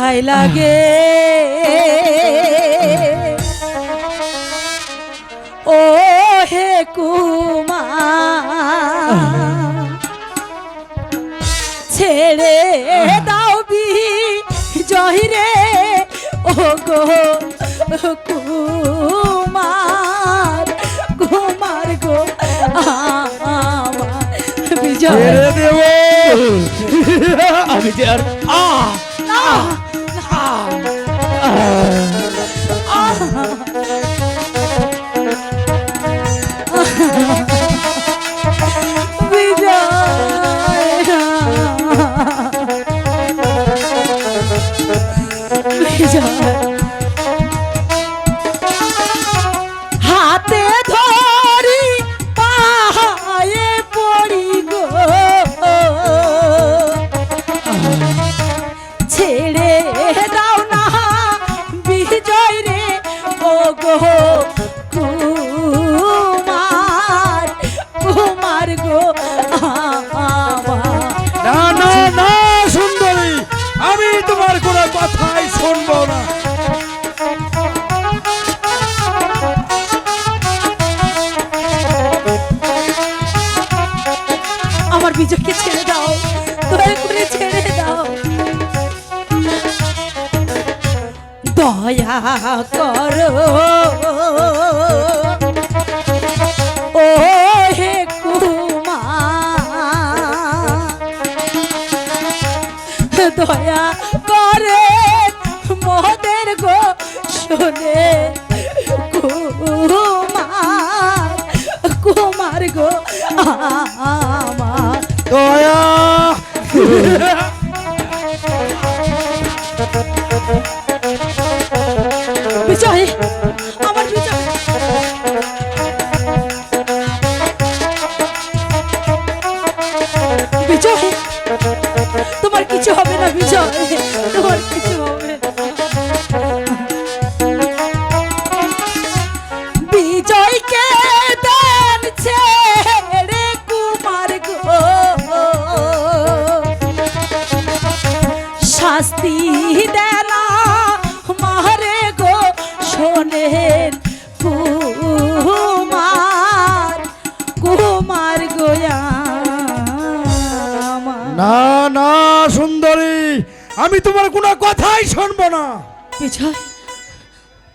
দোহাই লাগে। ও হে কুমা ছেড়ে দাও বি জহিরে ও গো কুমার। হাতে ধরি পায়ে পড়ি গো। ছেড়ে দাও না বিজয় রে, ও গো কুমার কুমার গো না না না, সুন্দরী, আমি তোমার কোনো কথাই আমার বিজয়কে ছেড়ে দাও। দয়া করে ছেড়ে দাও। দয়া করো। ও হে কুমার দয়া করে মোদের গো শোনে কুমার কুমার গো আমার দয়া বিজয় আমার বিজয় বিজয় তোমার কিছু হবে না বিজয়। মারে গো শোনেন কুমার কুমার গোয়া না না সুন্দরী আমি তোমার কোনো কথাই শুনব না। বিজয়